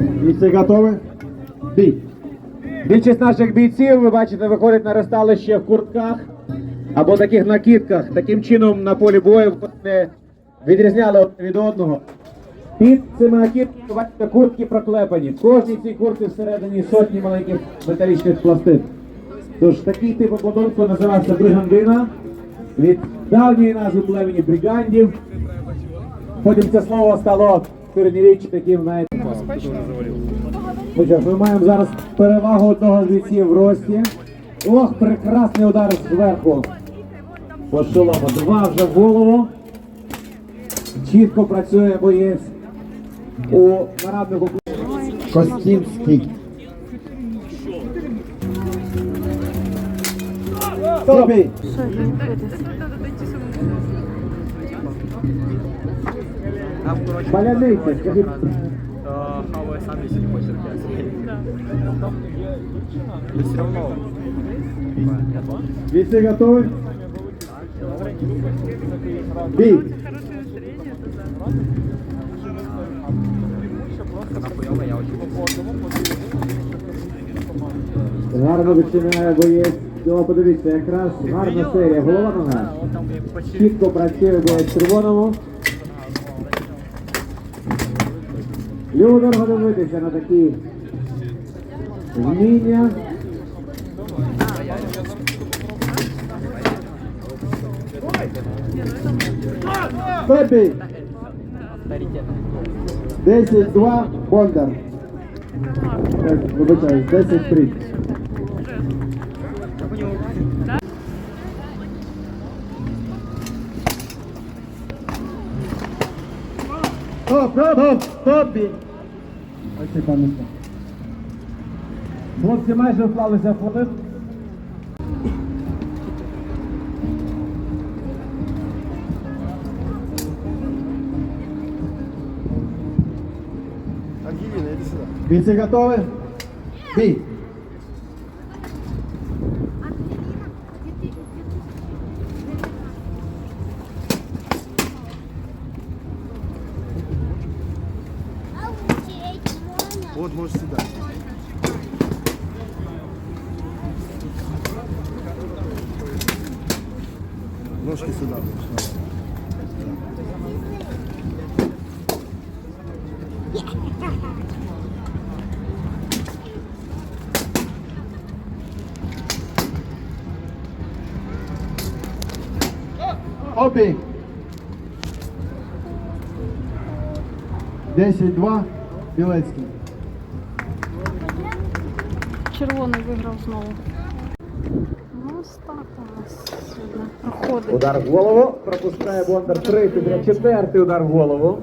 Бійці готові? Бій. Більшість наших бійців, ви бачите, виходять на розсталище в куртках або таких накидках. Таким чином на полі бою вони відрізняли від одного. Під цими накидками, бачите, куртки проклепані. В кожній цій куртці всередині сотні маленьких металічних пластин. Тож такий тип обладунку називався бригандина від давньої назви племені бригандів. Потім це слово стало середньовіччя таким, знаєте, Ну що ж, ми маємо зараз перевагу одного з бійців в рості. Ох, прекрасний удар зверху. По. Два вже в голову. Чітко працює боєць у нараднику. Костінський. Тобі. Відбудеться? Паляниця, скажіть. то хавай сам, если не хочешь терпеть. Но все равно. Хуёвая, я очень Гарно відчиняє боєць. Цього подивіться, якраз гарна серія. Голова нога. Там Чітко працює боєць червоному. Любо дивитися на такі вміння. Пепі! авторитетный. 10-2 Бондар. Так, Вибачаюсь, 10-3. Стоп, стоп, стоп, стоп, бій. Ось це пам'ятка. Хлопці майже вклалися в хвилин. Ангелина, иди сюда. Бійці готові? Бій. Вот, можешь сюда. Ножки сюда. можешь. Обій. 10-2 Білецький. Червоний виграв знову. Ну, ось так у нас сьогодні проходить. Удар в голову. Пропускає Бондар. Третій, четвертий удар в голову.